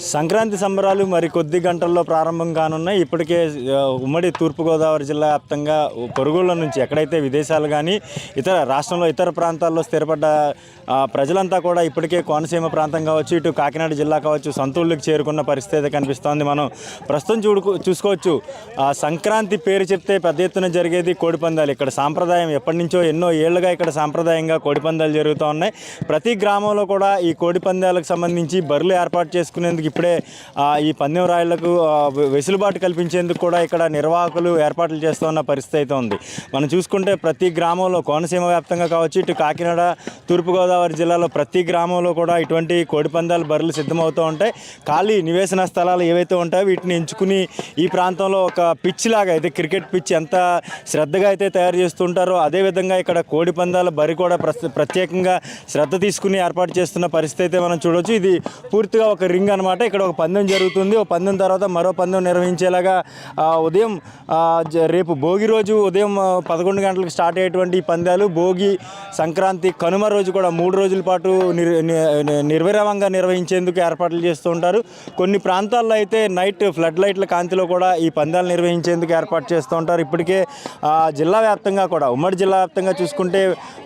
సంక్రాంతి సంబరాలు మరి కొద్ది గంటల్లో ప్రారంభం కానున్నాయి. ఇప్పటికే ఉమ్మడి తూర్పుగోదావరి జిల్లా వ్యాప్తంగా పొరుగుళ్ళ నుంచి ఎక్కడైతే విదేశాలు కానీ ఇతర రాష్ట్రంలో ఇతర ప్రాంతాల్లో స్థిరపడ్డ ప్రజలంతా కూడా ఇప్పటికే కోనసీమ ప్రాంతం కావచ్చు ఇటు కాకినాడ జిల్లా కావచ్చు సొంతూళ్ళకి చేరుకున్న పరిస్థితి కనిపిస్తోంది. మనం ప్రస్తుతం చూడుకు చూసుకోవచ్చు. ఆ, సంక్రాంతి పేరు చెప్తే పెద్ద ఎత్తున జరిగేది కోడిపందాలు ఇక్కడ సాంప్రదాయం ఎప్పటి నుంచో ఎన్నో ఏళ్ళుగా ఇక్కడ సాంప్రదాయంగా కోడిపందాలు జరుగుతూ ఉన్నాయి. ప్రతి గ్రామంలో కూడా ఈ కోడిపందాలకు సంబంధించి బరులు ఏర్పాటు చేసుకునేందుకు ఇప్పుడే ఈ పందెం రాయలకు వెసులుబాటు కల్పించేందుకు కూడా ఇక్కడ నిర్వాహకులు ఏర్పాట్లు చేస్తున్న పరిస్థితి అయితే ఉంది. మనం చూసుకుంటే ప్రతి గ్రామంలో కోనసీమ వ్యాప్తంగా కావచ్చు ఇటు కాకినాడ తూర్పుగోదావరి జిల్లాలో ప్రతి గ్రామంలో కూడా ఇటువంటి కోడిపందాలు బరులు సిద్ధమవుతూ ఉంటాయి. ఖాళీ నివేశన స్థలాలు ఏవైతే ఉంటాయో వీటిని ఎంచుకుని ఈ ప్రాంతంలో ఒక పిచ్ లాగా అయితే క్రికెట్ పిచ్ ఎంత శ్రద్ధగా అయితే తయారు చేస్తుంటారో అదేవిధంగా ఇక్కడ కోడిపందాల బరి కూడా ప్రత్యేకంగా శ్రద్ధ తీసుకుని ఏర్పాటు చేస్తున్న పరిస్థితి అయితే మనం చూడొచ్చు. ఇది పూర్తిగా ఒక రింగ్ అనమాట ఇక్కడ ఒక పందెం జరుగుతుంది. ఒక పందెం తర్వాత మరో పందెం నిర్వహించేలాగా ఉదయం రేపు భోగి రోజు ఉదయం పదకొండు గంటలకు స్టార్ట్ అయ్యేటువంటి ఈ పందాలు భోగి సంక్రాంతి కనుమ రోజు కూడా మూడు రోజుల పాటు నిర్ నిర్విరామంగా నిర్వహించేందుకు ఏర్పాట్లు చేస్తూ ఉంటారు. కొన్ని ప్రాంతాల్లో అయితే నైట్ ఫ్లడ్ లైట్ల కాంతిలో కూడా ఈ పందాలు నిర్వహించేందుకు ఏర్పాటు చేస్తూ ఉంటారు. ఇప్పటికే జిల్లా వ్యాప్తంగా కూడా ఉమ్మడి జిల్లా వ్యాప్తంగా చూసుకుంటే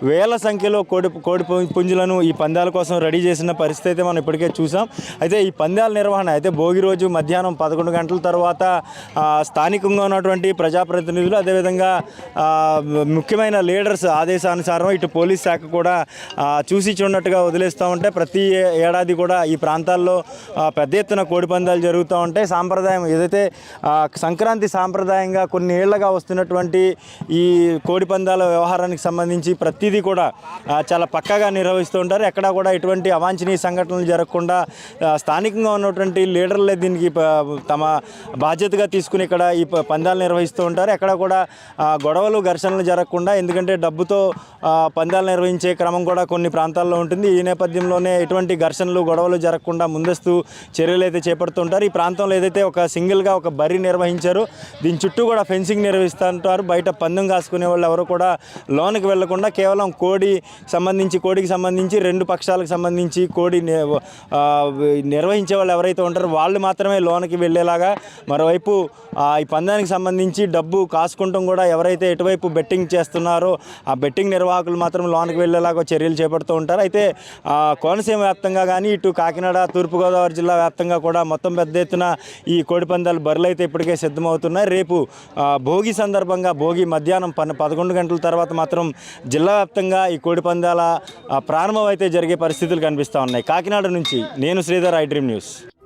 వేల సంఖ్యలో కోడి కోడి పుంజులను ఈ పందాల కోసం రెడీ చేసిన పరిస్థితి అయితే మనం ఇప్పటికే చూసాం. అయితే ఈ పందాల నిర్వహణ. అయితే భోగి రోజు మధ్యాహ్నం పదకొండు గంటల తర్వాత స్థానికంగా ఉన్నటువంటి ప్రజాప్రతినిధులు అదేవిధంగా ముఖ్యమైన లీడర్స్ ఆదేశానుసారం ఇటు పోలీస్ శాఖ కూడా చూసి చూడనట్టుగా వదిలేస్తూ ఉంటే ప్రతి ఏడాది కూడా ఈ ప్రాంతాల్లో పెద్ద ఎత్తున కోడి పందాలు జరుగుతూ ఉంటాయి సాంప్రదాయం ఏదైతే సంక్రాంతి సాంప్రదాయంగా కొన్ని ఏళ్ళుగా వస్తున్నటువంటి ఈ కోడి పందాల వ్యవహారానికి సంబంధించి ప్రతిదీ కూడా చాలా పక్కగా నిర్వహిస్తూ ఉంటారు. ఎక్కడా కూడా ఇటువంటి అవాంఛనీయ సంఘటనలు జరగకుండా స్థానికంగా స్థానికంగా ఉన్నటువంటి లీడర్లే దీనికి తమ బాధ్యతగా తీసుకుని ఇక్కడ ఈ ప- పందాలు నిర్వహిస్తూ ఉంటారు. ఎక్కడ కూడా గొడవలు ఘర్షణలు జరగకుండా ఎందుకంటే డబ్బుతో పందాలు నిర్వహించే క్రమం కూడా కొన్ని ప్రాంతాల్లో ఉంటుంది. ఈ నేపథ్యంలోనే ఎటువంటి ఘర్షణలు గొడవలు జరగకుండా ముందస్తు చర్యలు అయితే చేపడుతుంటారు ఈ ప్రాంతంలో ఏదైతే ఒక సింగిల్గా ఒక బరి నిర్వహించారో దీని చుట్టూ కూడా ఫెన్సింగ్ నిర్వహిస్తుంటారు. బయట పందెం కాసుకునే వాళ్ళు ఎవరు కూడా లోనికి వెళ్ళకుండా కేవలం కోడి సంబంధించి కోడికి సంబంధించి రెండు పక్షాలకు సంబంధించి కోడి నిర్వహించే వాళ్ళు ఎవరైతే ఉంటారో వాళ్ళు మాత్రమే లోనికి వెళ్ళేలాగా మరోవైపు ఈ పందానికి సంబంధించి డబ్బు కాసుకుంటాం కూడా ఎవరైతే ఎటువైపు బెట్టింగ్ చేస్తున్నారో ఆ బెట్టింగ్ నిర్వాహకులు మాత్రం లోనికి వెళ్ళేలాగా చర్యలు చేపడుతూ ఉంటారు. అయితే కోనసీమ వ్యాప్తంగా కానీ ఇటు కాకినాడ తూర్పుగోదావరి జిల్లా వ్యాప్తంగా కూడా మొత్తం పెద్ద ఎత్తున ఈ కోడి పందాలు బరులు అయితే ఇప్పటికే సిద్ధమవుతున్నాయి. రేపు భోగి సందర్భంగా భోగి మధ్యాహ్నం పన్ను పదకొండు గంటల తర్వాత మాత్రం జిల్లా వ్యాప్తంగా ఈ కోడి పందాల ప్రారంభం అయితే జరిగే పరిస్థితులు కనిపిస్తూ ఉన్నాయి. కాకినాడ నుంచి నేను Sridhar I Dream News. Adios.